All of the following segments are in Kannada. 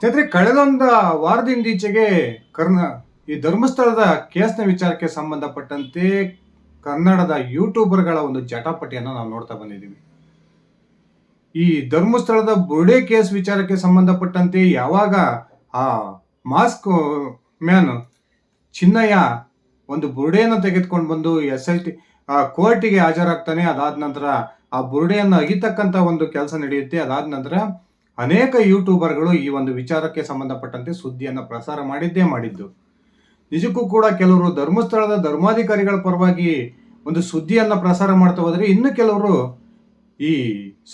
ಸ್ನೇಹಿತರೆ, ಕಳೆದೊಂದು ವಾರದಿಂದೀಚೆಗೆ ಕರ್ನ, ಈ ಧರ್ಮಸ್ಥಳದ ಕೇಸ್ನ ವಿಚಾರಕ್ಕೆ ಸಂಬಂಧಪಟ್ಟಂತೆ ಕನ್ನಡದ ಯೂಟ್ಯೂಬರ್ಗಳ ಒಂದು ಜಟಾಪಟಿಯನ್ನು ನಾವು ನೋಡ್ತಾ ಬಂದಿದ್ದೀವಿ. ಈ ಧರ್ಮಸ್ಥಳದ ಬುರುಡೆ ಕೇಸ್ ವಿಚಾರಕ್ಕೆ ಸಂಬಂಧಪಟ್ಟಂತೆ ಯಾವಾಗ ಆ ಮಾಸ್ಕ್ ಮ್ಯಾನ್ ಚಿನ್ನಯ್ಯ ಒಂದು ಬುರುಡೆಯನ್ನು ತೆಗೆದುಕೊಂಡು ಬಂದು ಎಸ್ ಎಲ್ ಟಿ ಕೋರ್ಟಿಗೆ ಹಾಜರಾಗ್ತಾನೆ, ಅದಾದ ನಂತರ ಆ ಬುರುಡೆಯನ್ನು ಅಗಿತಕ್ಕಂಥ ಒಂದು ಕೆಲಸ ನಡೆಯುತ್ತೆ, ಅದಾದ ನಂತರ ಅನೇಕ ಯೂಟ್ಯೂಬರ್ಗಳು ಈ ಒಂದು ವಿಚಾರಕ್ಕೆ ಸಂಬಂಧಪಟ್ಟಂತೆ ಸುದ್ದಿಯನ್ನು ಪ್ರಸಾರ ಮಾಡಿದ್ದೇ ಮಾಡಿದ್ದು. ನಿಜಕ್ಕೂ ಕೂಡ ಕೆಲವರು ಧರ್ಮಸ್ಥಳದ ಧರ್ಮಾಧಿಕಾರಿಗಳ ಪರವಾಗಿ ಒಂದು ಸುದ್ದಿಯನ್ನು ಪ್ರಸಾರ ಮಾಡ್ತಾ ಹೋದರೆ ಇನ್ನು ಕೆಲವರು ಈ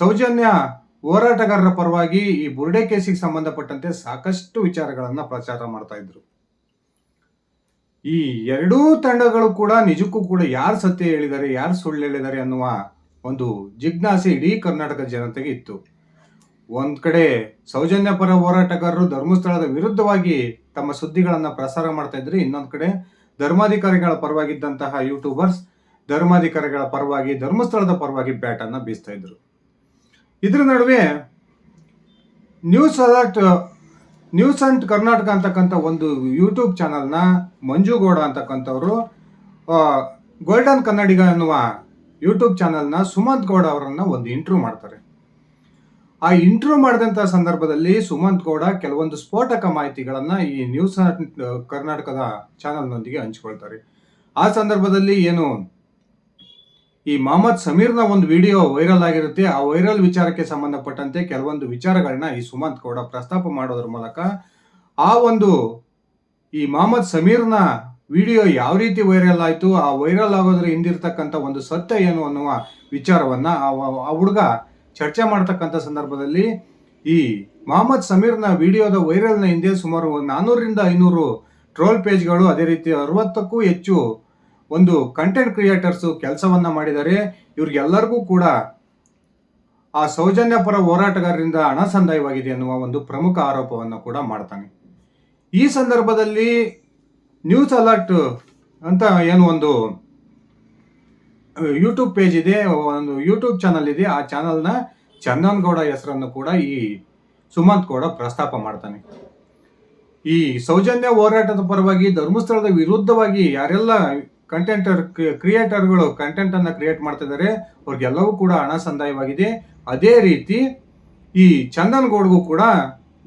ಸೌಜನ್ಯ ಹೋರಾಟಗಾರರ ಪರವಾಗಿ ಈ ಬುರ್ಡೆ ಕೇಸಿಗೆ ಸಂಬಂಧಪಟ್ಟಂತೆ ಸಾಕಷ್ಟು ವಿಚಾರಗಳನ್ನು ಪ್ರಚಾರ ಮಾಡ್ತಾ ಇದ್ರು. ಈ ಎರಡೂ ತಂಡಗಳು ಕೂಡ ನಿಜಕ್ಕೂ ಕೂಡ ಯಾರು ಸತ್ಯ ಹೇಳಿದ್ದಾರೆ, ಯಾರು ಸುಳ್ಳು ಹೇಳಿದ್ದಾರೆ ಅನ್ನುವ ಒಂದು ಜಿಜ್ಞಾಸೆ ಇಡೀ ಕರ್ನಾಟಕ ಜನತೆಗೆ ಇತ್ತು. ಒಂದ್ ಕಡೆ ಸೌಜನ್ಯ ಪರ ಹೋರಾಟಗಾರರು ಧರ್ಮಸ್ಥಳದ ವಿರುದ್ಧವಾಗಿ ತಮ್ಮ ಸುದ್ದಿಗಳನ್ನ ಪ್ರಸಾರ ಮಾಡ್ತಾ ಇದ್ರೆ ಇನ್ನೊಂದ್ ಕಡೆ ಧರ್ಮಾಧಿಕಾರಿಗಳ ಪರವಾಗಿದ್ದಂತಹ ಯೂಟ್ಯೂಬರ್ಸ್ ಧರ್ಮಾಧಿಕಾರಿಗಳ ಪರವಾಗಿ, ಧರ್ಮಸ್ಥಳದ ಪರವಾಗಿ ಬ್ಯಾಟ್ ಅನ್ನ ಬೀಸ್ತಾ ಇದ್ರು. ಇದ್ರ ನಡುವೆ news alert news and Karnataka ಅಂತಕ್ಕಂಥ ಒಂದು ಯೂಟ್ಯೂಬ್ ಚಾನಲ್ನ ಮಂಜುಗೌಡ ಅಂತಕ್ಕಂಥವ್ರು ಗೋಲ್ಡನ್ ಕನ್ನಡಿಗ ಅನ್ನುವ ಯೂಟ್ಯೂಬ್ ಚಾನಲ್ನ ಸುಮಂತ್ ಗೌಡ ಅವರನ್ನು ಒಂದು ಇಂಟರ್ವ್ಯೂ ಮಾಡ್ತಾರೆ. ಆ ಇಂಟ್ರೋ ಮಾಡಿದಂಥ ಸಂದರ್ಭದಲ್ಲಿ ಸುಮಂತ್ ಗೌಡ ಕೆಲವೊಂದು ಸ್ಫೋಟಕ ಮಾಹಿತಿಗಳನ್ನ ಈ ನ್ಯೂಸ್ ಕರ್ನಾಟಕದ ಚಾನಲ್ನೊಂದಿಗೆ ಹಂಚಿಕೊಳ್ತಾರೆ. ಆ ಸಂದರ್ಭದಲ್ಲಿ ಏನು, ಈ ಮೊಹಮ್ಮದ್ ಸಮೀರ್ನ ಒಂದು ವಿಡಿಯೋ ವೈರಲ್ ಆಗಿರುತ್ತೆ. ಆ ವೈರಲ್ ವಿಚಾರಕ್ಕೆ ಸಂಬಂಧಪಟ್ಟಂತೆ ಕೆಲವೊಂದು ವಿಚಾರಗಳನ್ನ ಈ ಸುಮಂತ್ ಗೌಡ ಪ್ರಸ್ತಾಪ ಮಾಡೋದ್ರ ಮೂಲಕ ಆ ಒಂದು, ಈ ಮೊಹಮ್ಮದ್ ಸಮೀರ್ನ ವಿಡಿಯೋ ಯಾವ ರೀತಿ ವೈರಲ್ ಆಯಿತು, ಆ ವೈರಲ್ ಆಗೋದ್ರ ಹಿಂದಿರ್ತಕ್ಕಂಥ ಒಂದು ಸತ್ಯ ಏನು ಅನ್ನುವ ವಿಚಾರವನ್ನ ಆ ಹುಡುಗ ಚರ್ಚೆ ಮಾಡ್ತಕ್ಕಂಥ ಸಂದರ್ಭದಲ್ಲಿ ಈ ಮೊಹಮ್ಮದ್ ಸಮೀರ್ನ ವಿಡಿಯೋದ ವೈರಲ್ನ ಹಿಂದೆ ಸುಮಾರು ನಾನ್ನೂರರಿಂದ ಐನೂರು ಟ್ರೋಲ್ ಪೇಜ್ಗಳು ಅದೇ ರೀತಿ ಅರವತ್ತಕ್ಕೂ ಹೆಚ್ಚು ಒಂದು ಕಂಟೆಂಟ್ ಕ್ರಿಯೇಟರ್ಸು ಕೆಲಸವನ್ನ ಮಾಡಿದ್ದಾರೆ. ಇವ್ರಿಗೆಲ್ಲರಿಗೂ ಕೂಡ ಆ ಸೌಜನ್ಯ ಪರ ಹೋರಾಟಗಾರರಿಂದ ಹಣ ಸಂದಾಯವಾಗಿದೆ ಅನ್ನುವ ಒಂದು ಪ್ರಮುಖ ಆರೋಪವನ್ನು ಕೂಡ ಮಾಡ್ತಾನೆ. ಈ ಸಂದರ್ಭದಲ್ಲಿ ನ್ಯೂಸ್ ಅಲರ್ಟ್ ಅಂತ ಏನು ಒಂದು ಯೂಟ್ಯೂಬ್ ಪೇಜ್ ಇದೆ, ಒಂದು ಯೂಟ್ಯೂಬ್ ಚಾನಲ್ ಇದೆ. ಆ ಚಾನಲ್ನ ಚಂದನ್ ಗೌಡ ಹೆಸರನ್ನು ಕೂಡ ಈ ಸುಮಂತ್ ಗೌಡ ಪ್ರಸ್ತಾಪ ಮಾಡ್ತಾನೆ. ಈ ಸೌಜನ್ಯ ಹೋರಾಟದ ಪರವಾಗಿ ಧರ್ಮಸ್ಥಳದ ವಿರುದ್ಧವಾಗಿ ಯಾರೆಲ್ಲ ಕಂಟೆಂಟರ್ ಕ್ರಿಯೇಟರ್ಗಳು ಕಂಟೆಂಟ್ ಅನ್ನ ಕ್ರಿಯೇಟ್ ಮಾಡ್ತಿದ್ದಾರೆ, ಅವ್ರಿಗೆಲ್ಲವೂ ಕೂಡ ಹಣ ಸಂದಾಯವಾಗಿದೆ. ಅದೇ ರೀತಿ ಈ ಚಂದನ್ ಗೌಡ್ಗೂ ಕೂಡ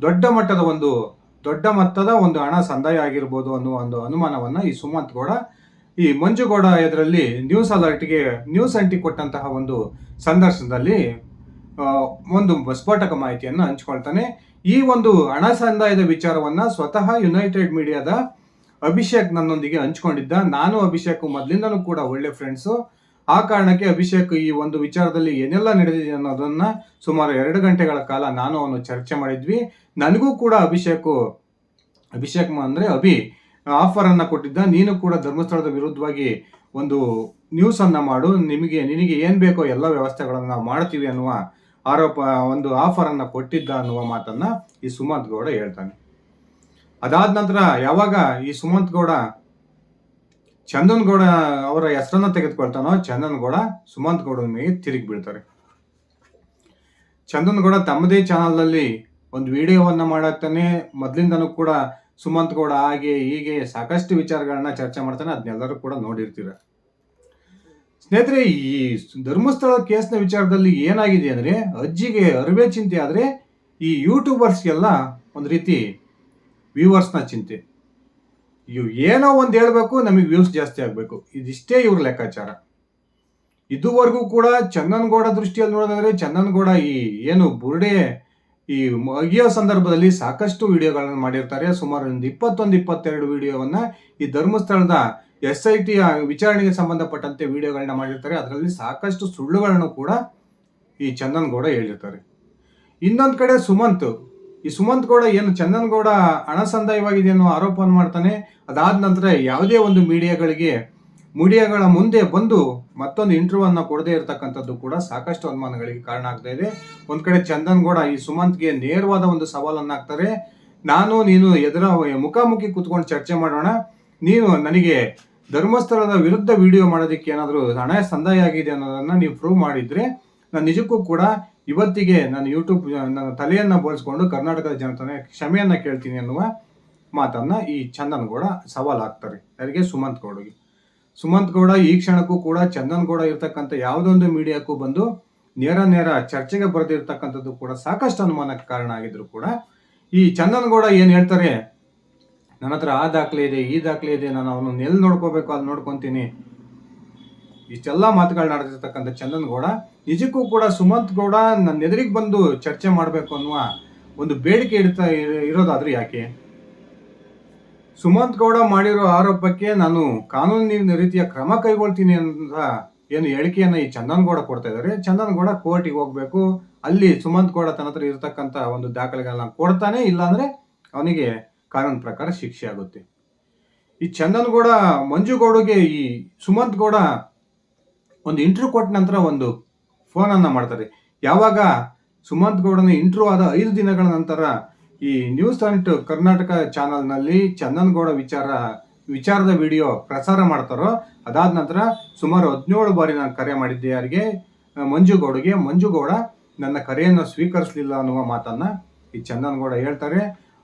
ದೊಡ್ಡ ಮಟ್ಟದ ಒಂದು, ದೊಡ್ಡ ಮಟ್ಟದ ಒಂದು ಹಣ ಸಂದಾಯ ಆಗಿರ್ಬೋದು ಅನ್ನುವ ಒಂದು ಅನುಮಾನವನ್ನ ಈ ಸುಮಂತ್ ಗೌಡ ಈ ಮಂಜುಗೌಡ ಇದರಲ್ಲಿ ನ್ಯೂಸ್ ಅಲರ್ಟ್ಗೆ ನ್ಯೂಸ್ ಅಂಟಿ ಕೊಟ್ಟಂತಹ ಒಂದು ಸಂದರ್ಶನದಲ್ಲಿ ಒಂದು ಸ್ಫೋಟಕ ಮಾಹಿತಿಯನ್ನು ಹಂಚಿಕೊಳ್ತಾನೆ. ಈ ಒಂದು ಹಣ ಸಂದಾಯದ ವಿಚಾರವನ್ನ ಸ್ವತಃ ಯುನೈಟೆಡ್ ಮೀಡಿಯಾದ ಅಭಿಷೇಕ್ ನನ್ನೊಂದಿಗೆ ಹಂಚಿಕೊಂಡಿದ್ದ. ನಾನು ಅಭಿಷೇಕ್ ಮೊದಲಿಂದನೂ ಕೂಡ ಒಳ್ಳೆ ಫ್ರೆಂಡ್ಸು ಆ ಕಾರಣಕ್ಕೆ ಅಭಿಷೇಕ್ ಈ ಒಂದು ವಿಚಾರದಲ್ಲಿ ಏನೆಲ್ಲ ನಡೆದಿದೆ ಅನ್ನೋದನ್ನ ಸುಮಾರು ಎರಡು ಗಂಟೆಗಳ ಕಾಲ ನಾನು ಅವನು ಚರ್ಚೆ ಮಾಡಿದ್ವಿ. ನನಗೂ ಕೂಡ ಅಭಿಷೇಕು ಅಭಿಷೇಕ್ ಅಂದರೆ ಅಭಿ ಆಫರ್ ಅನ್ನ ಕೊಟ್ಟಿದ್ದ. ನೀನು ಕೂಡ ಧರ್ಮಸ್ಥಳದ ವಿರುದ್ಧವಾಗಿ ಒಂದು ನ್ಯೂಸ್ ಅನ್ನ ಮಾಡು. ನಿಮಗೆ, ನಿನಗೆ ಏನ್ ಬೇಕೋ ಎಲ್ಲ ವ್ಯವಸ್ಥೆಗಳನ್ನು ನಾವು ಮಾಡ್ತೀವಿ ಅನ್ನುವ ಆರೋಪ, ಒಂದು ಆಫರ್ ಅನ್ನ ಕೊಟ್ಟಿದ್ದ ಅನ್ನುವ ಮಾತನ್ನ ಈ ಸುಮಂತ್ ಗೌಡ ಹೇಳ್ತಾನೆ. ಅದಾದ ನಂತರ ಯಾವಾಗ ಈ ಸುಮಂತ್ ಗೌಡ ಚಂದನ್ ಗೌಡ ಅವರ ಹೆಸರನ್ನ ತೆಗೆದುಕೊಳ್ತಾನೋ, ಚಂದನ್ ಗೌಡ ಸುಮಂತ್ ಗೌಡನ ಮೇಲೆ ತಿರುಗಿ ಬೀಳ್ತಾರೆ. ಚಂದನ್ ಗೌಡ ತಮ್ಮದೇ ಚಾನಲ್ನಲ್ಲಿ ಒಂದು ವಿಡಿಯೋವನ್ನ ಮಾಡಾಕ್ತಾನೆ ಮೊದಲಿಂದನೂ ಕೂಡ ಸುಮಂತ್ ಗೌಡ ಹಾಗೆ ಹೀಗೆ ಸಾಕಷ್ಟು ವಿಚಾರಗಳನ್ನ ಚರ್ಚೆ ಮಾಡ್ತಾನೆ ಅದನ್ನೆಲ್ಲರೂ ಕೂಡ ನೋಡಿರ್ತೀರ. ಸ್ನೇಹಿತರೆ, ಈ ಧರ್ಮಸ್ಥಳ ಕೇಸ್ನ ವಿಚಾರದಲ್ಲಿ ಏನಾಗಿದೆ ಅಂದ್ರೆ, ಅಜ್ಜಿಗೆ ಅರಿವೆ ಚಿಂತೆ ಆದ್ರೆ ಈ ಯೂಟ್ಯೂಬರ್ಸ್ಗೆಲ್ಲ ಒಂದು ರೀತಿ ವ್ಯೂವರ್ಸ್ನ ಚಿಂತೆ. ಇವು ಏನೋ ಒಂದು ಹೇಳಬೇಕು, ನಮಗೆ ವ್ಯೂಸ್ ಜಾಸ್ತಿ ಆಗಬೇಕು. ಇದಿಷ್ಟೇ ಇವ್ರ ಲೆಕ್ಕಾಚಾರ. ಇದುವರೆಗೂ ಕೂಡ ಚಂದನ್ಗೌಡ ದೃಷ್ಟಿಯಲ್ಲಿ ನೋಡೋದಾದ್ರೆ ಚಂದನ್ಗೌಡ ಈ ಏನು ಬುರ್ಡೆ ಈ ಅಗಿಯೋ ಸಂದರ್ಭದಲ್ಲಿ ಸಾಕಷ್ಟು ವಿಡಿಯೋಗಳನ್ನು ಮಾಡಿರ್ತಾರೆ. ಸುಮಾರು ಒಂದು ಇಪ್ಪತ್ತೊಂದು, ಇಪ್ಪತ್ತೆರಡು ವಿಡಿಯೋವನ್ನು ಈ ಧರ್ಮಸ್ಥಳದ ಎಸ್ ಐ ಟಿಯ ವಿಚಾರಣೆಗೆ ಸಂಬಂಧಪಟ್ಟಂತೆ ವಿಡಿಯೋಗಳನ್ನ ಮಾಡಿರ್ತಾರೆ. ಅದರಲ್ಲಿ ಸಾಕಷ್ಟು ಸುಳ್ಳುಗಳನ್ನು ಕೂಡ ಈ ಚಂದನ್ಗೌಡ ಹೇಳಿರ್ತಾರೆ. ಇನ್ನೊಂದು ಕಡೆ ಸುಮಂತ್. ಈ ಸುಮಂತ್ ಗೌಡ ಏನು ಚಂದನ್ಗೌಡ ಹಣ ಸಂದಾಯವಾಗಿದೆ ಅನ್ನೋ ಆರೋಪವನ್ನು ಮಾಡ್ತಾನೆ. ಅದಾದ ನಂತರ ಯಾವುದೇ ಒಂದು ಮೀಡಿಯಾಗಳಿಗೆ ಮೀಡಿಯಾಗಳ ಮುಂದೆ ಬಂದು ಮತ್ತೊಂದು ಇಂಟರ್ವ್ಯೂ ಅನ್ನ ಕೊಡದೇ ಇರತಕ್ಕಂಥದ್ದು ಕೂಡ ಸಾಕಷ್ಟು ಅನುಮಾನಗಳಿಗೆ ಕಾರಣ ಆಗ್ತಾ ಇದೆ. ಒಂದ್ ಕಡೆ ಚಂದನ್ ಗೌಡ ಈ ಸುಮಂತ್ಗೆ ನೇರವಾದ ಒಂದು ಸವಾಲನ್ನ ಹಾಕ್ತಾರೆ. ನಾನು, ನೀನು ಎದುರ ಮುಖಾಮುಖಿ ಕೂತ್ಕೊಂಡು ಚರ್ಚೆ ಮಾಡೋಣ. ನೀನು ನನಗೆ ಧರ್ಮಸ್ಥಳದ ವಿರುದ್ಧ ವಿಡಿಯೋ ಮಾಡೋದಕ್ಕೆ ಏನಾದರೂ ಹಣ ಸಂದಾಯ ಆಗಿದೆ ಅನ್ನೋದನ್ನ ನೀವು ಪ್ರೂವ್ ಮಾಡಿದ್ರೆ, ನಾನು ನಿಜಕ್ಕೂ ಕೂಡ ಇವತ್ತಿಗೆ ನಾನು ಯೂಟ್ಯೂಬ್ ನನ್ನ ತಲೆಯನ್ನು ಬೋಳಿಸ್ಕೊಂಡು ಕರ್ನಾಟಕದ ಜನತನ ಕ್ಷಮೆಯನ್ನು ಕೇಳ್ತೀನಿ ಅನ್ನುವ ಮಾತನ್ನು ಈ ಚಂದನ್ ಗೌಡ ಸವಾಲ್ ಹಾಕ್ತಾರೆ. ಯಾರಿಗೆ? ಸುಮಂತ್ ಗೌಡಗೆ ಸುಮಂತ್ ಗೌಡ ಈ ಕ್ಷಣಕ್ಕೂ ಕೂಡ, ಚಂದನ್ ಗೌಡ ಇರ್ತಕ್ಕಂಥ ಯಾವುದೊಂದು ಮೀಡಿಯಾಕ್ಕೂ ಬಂದು ನೇರ ನೇರ ಚರ್ಚೆಗೆ ಬರೆದಿರ್ತಕ್ಕಂಥದ್ದು ಕೂಡ ಸಾಕಷ್ಟು ಅನುಮಾನಕ್ಕೆ ಕಾರಣ ಆಗಿದ್ರು ಕೂಡ. ಈ ಚಂದನ್ ಗೌಡ ಏನು ಹೇಳ್ತಾರೆ, ನನ್ನ ಹತ್ರ ಆ ದಾಖಲೆ ಇದೆ, ಈ ದಾಖಲೆ ಇದೆ, ನಾನು ಅವನು ಎಲ್ಲಿ ನೋಡ್ಕೋಬೇಕು ಅಲ್ಲಿ ನೋಡ್ಕೊತೀನಿ. ಇಷ್ಟೆಲ್ಲ ಮಾತುಗಳು ನಡೆದಿರ್ತಕ್ಕಂಥ ಚಂದನ್ ಗೌಡ, ನಿಜಕ್ಕೂ ಕೂಡ ಸುಮಂತ್ ಗೌಡ ನನ್ನ ಎದುರಿಗೆ ಬಂದು ಚರ್ಚೆ ಮಾಡಬೇಕು ಅನ್ನುವ ಒಂದು ಬೇಡಿಕೆ ಇಡ್ತಾ ಇರೋದಾದ್ರೆ ಯಾಕೆ? ಸುಮಂತ್ ಗೌಡ ಮಾಡಿರೋ ಆರೋಪಕ್ಕೆ ನಾನು ಕಾನೂನಿನ ರೀತಿಯ ಕ್ರಮ ಕೈಗೊಳ್ತೀನಿ ಅಂತ ಏನು ಹೇಳಿಕೆಯನ್ನ ಈ ಚಂದನ್ ಗೌಡ ಕೊಡ್ತಾ ಇದ್ದಾರೆ. ಚಂದನ್ ಗೌಡ ಕೋರ್ಟಿಗೆ ಹೋಗ್ಬೇಕು. ಅಲ್ಲಿ ಸುಮಂತ್ ಗೌಡ ತನ್ನ ಹತ್ರ ಇರತಕ್ಕಂತ ಒಂದು ದಾಖಲೆಗಳನ್ನ ಕೊಡ್ತಾನೆ, ಇಲ್ಲಾಂದ್ರೆ ಅವನಿಗೆ ಕಾನೂನು ಪ್ರಕಾರ ಶಿಕ್ಷೆ ಆಗುತ್ತೆ. ಈ ಚಂದನ್ ಮಂಜುಗೌಡಗೆ ಮಂಜು ಗೌಡಗೆ ಈ ಸುಮಂತ್ ಗೌಡ ಒಂದು ಇಂಟರ್ವ್ಯೂ ಕೊಟ್ಟ ನಂತರ ಒಂದು ಫೋನನ್ನು ಮಾಡ್ತಾರೆ. ಯಾವಾಗ ಸುಮಂತ್ ಗೌಡನ ಇಂಟರ್ವ್ಯೂ ಆದ ಐದು ದಿನಗಳ ನಂತರ ಈ ನ್ಯೂಸ್ ಅಂಟ್ ಕರ್ನಾಟಕ ಚಾನಲ್ನಲ್ಲಿ ಚಂದನಗೌಡ ವಿಚಾರ, ವಿಚಾರದ ವಿಡಿಯೋ ಪ್ರಸಾರ ಮಾಡ್ತಾರೋ, ಅದಾದ ನಂತರ ಸುಮಾರು ಹದಿನೇಳು ಬಾರಿ ನಾನು ಕರೆ ಮಾಡಿದ್ದೆ ಯಾರಿಗೆ? ಮಂಜುಗೌಡಗೆ ಮಂಜು ಗೌಡಗೆ. ಮಂಜು ಗೌಡ, ನನ್ನ ಕರೆಯನ್ನು ಸ್ವೀಕರಿಸಲಿಲ್ಲ ಅನ್ನುವ ಮಾತನ್ನ ಈ ಚಂದನಗೌಡ ಹೇಳ್ತಾರೆ.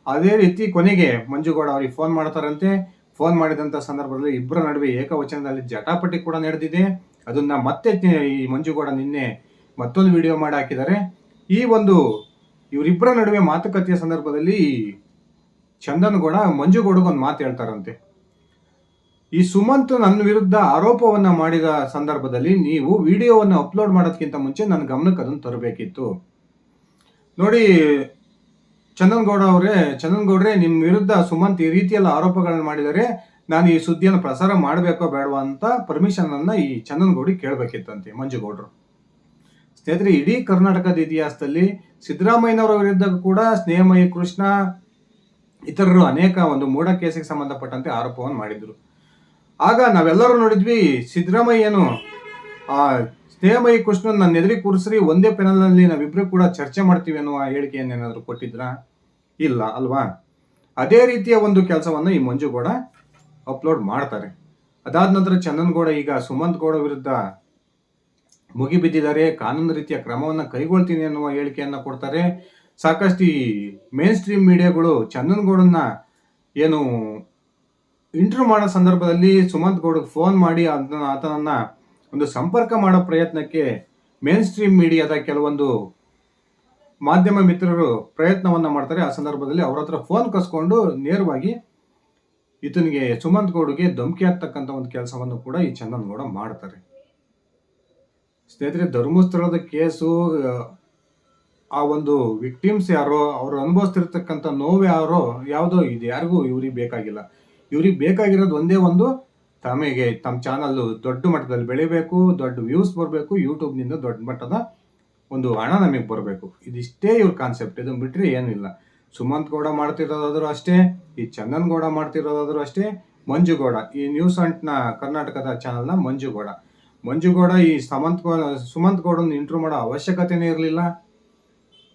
ಅದೇ ರೀತಿ ಕೊನೆಗೆ ಮಂಜುಗೌಡ ಅವರಿಗೆ ಫೋನ್ ಮಾಡ್ತಾರಂತೆ. ಫೋನ್ ಮಾಡಿದಂಥ ಸಂದರ್ಭದಲ್ಲಿ ಇಬ್ಬರ ನಡುವೆ ಏಕವಚನದಲ್ಲಿ ಜಟಾಪಟಿ ಕೂಡ ನಡೆದಿದೆ. ಅದನ್ನ ಮತ್ತೆ ಈ ಮಂಜುಗೌಡ ನಿನ್ನೆ ಮತ್ತೊಂದು ವಿಡಿಯೋ ಮಾಡಿ ಹಾಕಿದ್ದಾರೆ. ಈ ಒಂದು ಇವರಿಬ್ಬರ ನಡುವೆ ಮಾತುಕತೆಯ ಸಂದರ್ಭದಲ್ಲಿ ಚಂದನಗೌಡ ಚಂದನ್ ಗೌಡ ಒಂದು ಮಾತು ಹೇಳ್ತಾರಂತೆ. ಈ ಸುಮಂತ್ ನನ್ನ ವಿರುದ್ಧ ಆರೋಪವನ್ನ ಮಾಡಿದ ಸಂದರ್ಭದಲ್ಲಿ ನೀವು ವಿಡಿಯೋವನ್ನು ಅಪ್ಲೋಡ್ ಮಾಡೋದಕ್ಕಿಂತ ಮುಂಚೆ ನನ್ನ ಗಮನಕ್ಕೆ ಅದನ್ನು ತರಬೇಕಿತ್ತು. ನೋಡಿ, ಚಂದನ್ ಗೌಡ ಅವರೇ, ಚಂದನ್ ಗೌಡ್ರೆ ನಿಮ್ಮ ವಿರುದ್ಧ ಸುಮಂತ್ ಈ ರೀತಿಯೆಲ್ಲ ಆರೋಪಗಳನ್ನು ಮಾಡಿದರೆ ನಾನು ಈ ಸುದ್ದಿಯನ್ನು ಪ್ರಸಾರ ಮಾಡಬೇಕೋ ಬೇಡವಾ ಅಂತ ಪರ್ಮಿಷನ್ ಅನ್ನ ಈ ಚಂದನ್ ಗೌಡಿ ಕೇಳಬೇಕಿತ್ತಂತೆ ಮಂಜುಗೌಡರು ಸ್ನೇಹಿತರೆ, ಇಡೀ ಕರ್ನಾಟಕದ ಇತಿಹಾಸದಲ್ಲಿ ಸಿದ್ದರಾಮಯ್ಯನವರ ವಿರುದ್ಧ ಕೂಡ ಸ್ನೇಹಮಯಿ ಕೃಷ್ಣ ಇತರರು ಅನೇಕ ಒಂದು ಮೂಢ ಕೇಸಿಗೆ ಸಂಬಂಧಪಟ್ಟಂತೆ ಆರೋಪವನ್ನು ಮಾಡಿದ್ರು. ಆಗ ನಾವೆಲ್ಲರೂ ನೋಡಿದ್ವಿ, ಸಿದ್ದರಾಮಯ್ಯನು, ಆ, ಸ್ನೇಹಮಯಿ ಕೃಷ್ಣ ನನ್ನ ಎದುರಿ ಕೂರಿಸ್ರಿ, ಒಂದೇ ಪೆನಲ್ನಲ್ಲಿ ನಾವಿಬ್ಬರೂ ಕೂಡ ಚರ್ಚೆ ಮಾಡ್ತೀವಿ ಅನ್ನುವ ಹೇಳಿಕೆಯನ್ನೇನಾದರೂ ಕೊಟ್ಟಿದ್ರಾ? ಇಲ್ಲ, ಅಲ್ವಾ? ಅದೇ ರೀತಿಯ ಒಂದು ಕೆಲಸವನ್ನು ಈ ಮಂಜುಗೌಡ ಅಪ್ಲೋಡ್ ಮಾಡ್ತಾರೆ. ಅದಾದ ನಂತರ ಚಂದನ್ಗೌಡ ಈಗ ಸುಮಂತ್ ಗೌಡ ವಿರುದ್ಧ ಮುಗಿಬಿದ್ದಿದ್ದಾರೆ, ಕಾನೂನು ರೀತಿಯ ಕ್ರಮವನ್ನು ಕೈಗೊಳ್ತೀನಿ ಅನ್ನುವ ಹೇಳಿಕೆಯನ್ನು ಕೊಡ್ತಾರೆ. ಸಾಕಷ್ಟು ಈ ಮೇನ್ ಸ್ಟ್ರೀಮ್ ಮೀಡಿಯಾಗಳು ಚಂದನ್ಗೌಡನ್ನ ಏನು ಇಂಟರ್ವ್ಯೂ ಮಾಡೋ ಸಂದರ್ಭದಲ್ಲಿ ಸುಮಂತ್ ಗೌಡಗೆ ಫೋನ್ ಮಾಡಿ ಅದನ್ನ ಆತನನ್ನ ಒಂದು ಸಂಪರ್ಕ ಮಾಡೋ ಪ್ರಯತ್ನಕ್ಕೆ ಮೇನ್ ಸ್ಟ್ರೀಮ್ ಮೀಡಿಯಾದ ಕೆಲವೊಂದು ಮಾಧ್ಯಮ ಮಿತ್ರರು ಪ್ರಯತ್ನವನ್ನ ಮಾಡ್ತಾರೆ. ಆ ಸಂದರ್ಭದಲ್ಲಿ ಅವ್ರ ಹತ್ರ ಫೋನ್ ಕಸ್ಕೊಂಡು ನೇರವಾಗಿ ಈತನಿಗೆ ಸುಮಂತ್ ಗೌಡ್ಗೆ ಧಮಕಿ ಆಗ್ತಕ್ಕಂಥ ಒಂದು ಕೆಲಸವನ್ನು ಕೂಡ ಈ ಚಂದನ್ ಗೌಡ ಮಾಡ್ತಾರೆ. ಸ್ನೇಹಿತರೆ ಧರ್ಮಸ್ಥಳದ ಕೇಸು ಆ, ಒಂದು ವಿಕ್ಟಿಮ್ಸ್ ಯಾರೋ ಅವರು ಅನುಭವಿಸ್ತಿರ್ತಕ್ಕಂಥ ನೋವು ಯಾರೋ ಯಾವುದೋ ಇದು ಯಾರಿಗೂ ಇವ್ರಿಗೆ ಬೇಕಾಗಿಲ್ಲ. ಇವ್ರಿಗೆ ಬೇಕಾಗಿರೋದು ಒಂದೇ ಒಂದು ತಮಗೆ ತಮ್ಮ ಚಾನಲ್ಲು ದೊಡ್ಡ ಮಟ್ಟದಲ್ಲಿ ಬೆಳಿಬೇಕು ದೊಡ್ಡ ವ್ಯೂಸ್ ಬರಬೇಕು ಯೂಟ್ಯೂಬ್ನಿಂದ ದೊಡ್ಡ ಮಟ್ಟದ ಒಂದು ಹಣ ನಮಗೆ ಬರಬೇಕು. ಇದಿಷ್ಟೇ ಇವ್ರ ಕಾನ್ಸೆಪ್ಟ್ ಇದನ್ನು ಬಿಟ್ಟರೆ ಏನಿಲ್ಲ. ಸುಮಂತ್ ಗೌಡ ಮಾಡ್ತಿರೋದಾದರೂ ಅಷ್ಟೇ ಈ ಚಂದನ್ ಗೌಡ ಮಾಡ್ತಿರೋದಾದರೂ ಅಷ್ಟೇ ಮಂಜುಗೌಡ ಈ ನ್ಯೂಸ್ ಅಂಟ್ನ ಕರ್ನಾಟಕದ ಚಾನಲ್ನ ಮಂಜು ಗೌಡ ಮಂಜು ಗೌಡ, ಈ ಸಮಂತ್ ಗೌಡ ಸುಮಂತ್ ಗೌಡನ ಇಂಟ್ರೂ ಮಾಡೋ ಅವಶ್ಯಕತೆನೇ ಇರಲಿಲ್ಲ.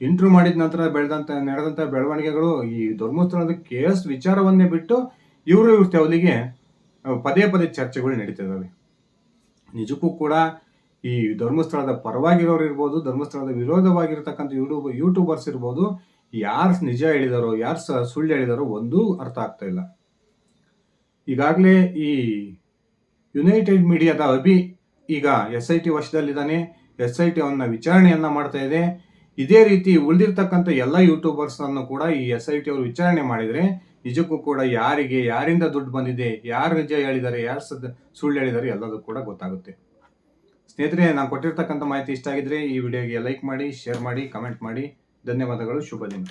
ಇಂಟ್ರೂ ಮಾಡಿದ ನಂತರ ಬೆಳೆದಂತ ನಡೆದಂಥ ಬೆಳವಣಿಗೆಗಳು ಈ ಧರ್ಮಸ್ಥಳದ ಕೇಸ್ ವಿಚಾರವನ್ನೇ ಬಿಟ್ಟು ಇವರು ಇವ್ರ ತೆವಲಿಗೆ ಪದೇ ಪದೇ ಚರ್ಚೆಗಳು ನಡೀತಿದ್ದಾವೆ ನಿಜಕ್ಕೂ ಕೂಡ ಈ ಧರ್ಮಸ್ಥಳದ ಪರವಾಗಿರೋರು ಇರ್ಬೋದು, ಧರ್ಮಸ್ಥಳದ ವಿರೋಧವಾಗಿರ್ತಕ್ಕಂಥ ಯೂಟ್ಯೂಬ್, ಯೂಟ್ಯೂಬರ್ಸ್ ಇರ್ಬೋದು, ಯಾರು ನಿಜ ಹೇಳಿದಾರೋ, ಯಾರು ಸುಳ್ಳು ಹೇಳಿದಾರೋ ಒಂದೂ ಅರ್ಥ ಆಗ್ತಾ ಇಲ್ಲ. ಈಗಾಗಲೇ ಈ ಯುನೈಟೆಡ್ ಮೀಡಿಯಾದ ಅಭಿ ಈಗ ಎಸ್ ಐ ಟಿ ವಶದಲ್ಲಿದ್ದಾನೆ. ಎಸ್ ಐ ಟಿ ಅವನ್ನ ವಿಚಾರಣೆಯನ್ನ ಮಾಡ್ತಾ ಇದೆ. ಇದೇ ರೀತಿ ಉಳಿದಿರ್ತಕ್ಕಂಥ ಎಲ್ಲ ಯೂಟ್ಯೂಬರ್ಸ್ ಅನ್ನು ಕೂಡ ಈ ಎಸ್ ಐ ಟಿ ಅವರು ವಿಚಾರಣೆ ಮಾಡಿದರೆ ನಿಜಕ್ಕೂ ಕೂಡ ಯಾರಿಗೆ, ಯಾರಿಂದ ದುಡ್ಡು ಬಂದಿದೆ, ಯಾರು ನಿಜ ಹೇಳಿದ್ದಾರೆ, ಯಾರು ಸದ್, ಸುಳ್ಳು ಹೇಳಿದ್ದಾರೆ ಎಲ್ಲದೂ ಕೂಡ ಗೊತ್ತಾಗುತ್ತೆ. ಸ್ನೇಹಿತರೆ, ನಾನು ಕೊಟ್ಟಿರ್ತಕ್ಕಂಥ ಮಾಹಿತಿ ಇಷ್ಟ ಆಗಿದ್ರೆ ಈ ವಿಡಿಯೋಗೆ ಲೈಕ್ ಮಾಡಿ, ಶೇರ್ ಮಾಡಿ, ಕಮೆಂಟ್ ಮಾಡಿ. ಧನ್ಯವಾದಗಳು, ಶುಭ ದಿನ.